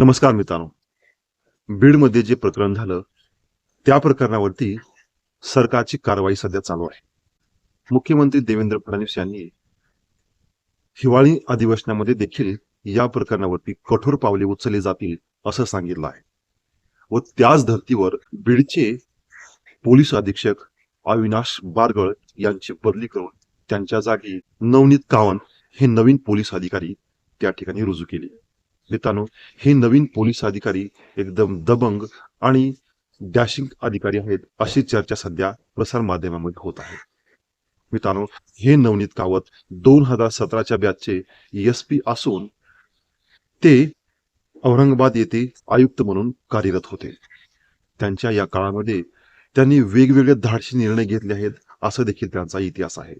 नमस्कार मित्रांनो. बीडमध्ये जे प्रकरण झालं त्या प्रकरणावरती सरकारची कारवाई सध्या चालू आहे. मुख्यमंत्री देवेंद्र फडणवीस यांनी हिवाळी अधिवेशनामध्ये देखील या प्रकरणावरती कठोर पावले उचलली जातील असं सांगितलं आहे. व त्याच धर्तीवर बीडचे पोलीस अधीक्षक अविनाश बारगळ यांची बदली करून त्यांच्या जागी नवनीत कावन हे नवीन पोलीस अधिकारी त्या ठिकाणी रुजू केले. मित्रांनो हे नवीन पोलीस अधिकारी एकदम दबंग आणि डॅशिंग अधिकारी आहेत अशी चर्चा सध्या प्रसार माध्यमामध्ये होत आहे. मित्रांनो हे नवनीत कावत दोन हजार सतराच्या बॅचचे एस पी असून ते औरंगाबाद येथे आयुक्त म्हणून कार्यरत होते. त्यांच्या या काळामध्ये त्यांनी वेगवेगळे धाडशी निर्णय घेतले आहेत असं देखील त्यांचा इतिहास आहे.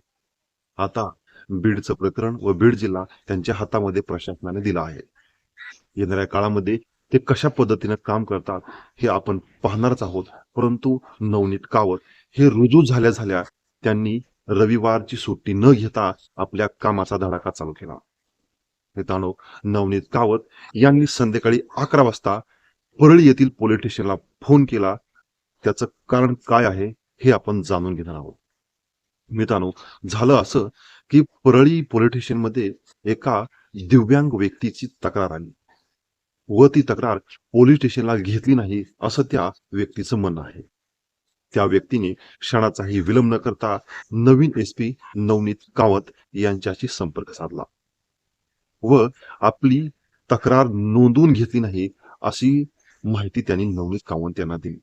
आता बीडचं प्रकरण व बीड जिल्हा त्यांच्या हातामध्ये प्रशासनाने दिला आहे. येणाऱ्या काळामध्ये ते कशा पद्धतीने काम करतात हे आपण पाहणारच आहोत. परंतु नवनीत कावत हे रुजू झाल्या झाल्या त्यांनी रविवारची सुट्टी न घेता आपल्या कामाचा धडाका चालू केला. मित्रांनो नवनीत कावत यांनी संध्याकाळी अकरा वाजता परळी येथील पोलीस स्टेशनला फोन केला. त्याचं कारण काय आहे हे आपण जाणून घेणार आहोत. मित्रांनो झालं असं की परळी पोलीस स्टेशनमध्ये एका दिव्यांग व्यक्तीची तक्रार आली. व ती तक्रार पोलीस स्टेशनला घेतली नाही असं त्या व्यक्तीचं म्हणणं आहे. त्या व्यक्तीने क्षणाचाही विलंब न करता नवीन एस पी नवनीत कावत यांच्याशी संपर्क साधला. व आपली तक्रार नोंदवून घेतली नाही अशी माहिती त्यांनी नवनीत कावंत यांना दिली.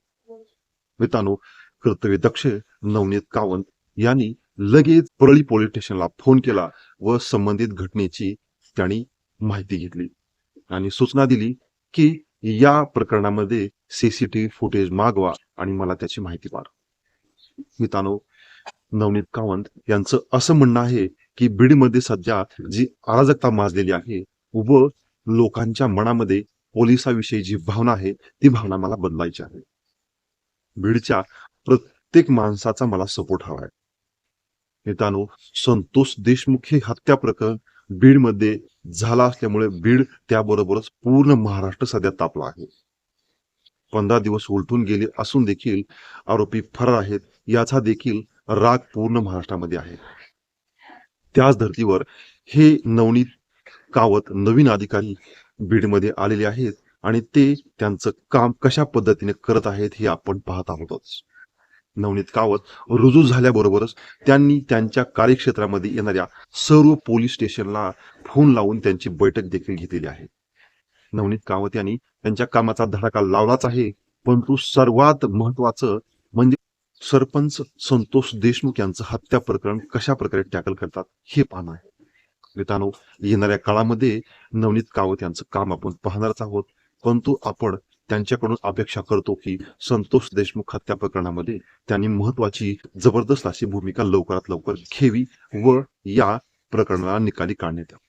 मित्रांनो कर्तव्य दक्ष नवनीत कावंत यांनी लगेच परळी पोलीस स्टेशनला फोन केला व संबंधित घटनेची त्यांनी माहिती घेतली. आणि सूचना दिली की या प्रकरणामध्ये सीसीटीव्ही फुटेज मागवा आणि मला त्याची माहिती पाठवा मित्रांनो नवनीत कावंत यांचं असं म्हणणं आहे की बीडमध्ये सध्या जी अराजकता माजलेली आहे व लोकांच्या मनामध्ये पोलिसाविषयी जी भावना आहे ती भावना मला बदलायची आहे. बीडच्या प्रत्येक माणसाचा मला सपोर्ट हवा आहे. मित्रांनो संतोष देशमुख हे हत्या प्रकरण बीडमध्ये झाला असल्यामुळे बीड त्याबरोबरच पूर्ण महाराष्ट्र सध्या तापला आहे. पंधरा दिवस उलटून गेले असून देखील आरोपी फरार आहेत याचा देखील राग पूर्ण महाराष्ट्रामध्ये आहे. त्याच धर्तीवर हे नवनीत कावत नवीन अधिकारी बीडमध्ये आलेले आहेत आणि ते त्यांचं काम कशा पद्धतीने करत आहेत हे आपण पाहत आहोतच. नवनीत कावत रुजू झाल्याबरोबरच त्यांनी त्यांच्या कार्यक्षेत्रामध्ये येणाऱ्या सर्व पोलीस स्टेशनला फोन लावून त्यांची बैठक देखील घेतलेली आहे. नवनीत कावत यांनी त्यांच्या कामाचा धडाका लावलाच आहे परंतु सर्वात महत्वाचं म्हणजे सरपंच संतोष देशमुख यांचं हत्या प्रकरण कशा प्रकारे टॅकल करतात हे पाहणं आहे. मित्रांनो येणाऱ्या काळामध्ये नवनीत कावत यांचं काम आपण पाहणारच आहोत परंतु आपण त्यांच्याकडून अपेक्षा करतो की संतोष देशमुख हत्या प्रकरणामध्ये त्यांनी महत्वाची जबरदस्त अशी भूमिका लवकरात लवकर घ्यावी व या प्रकरणाला निकाली काढण्यात यावं.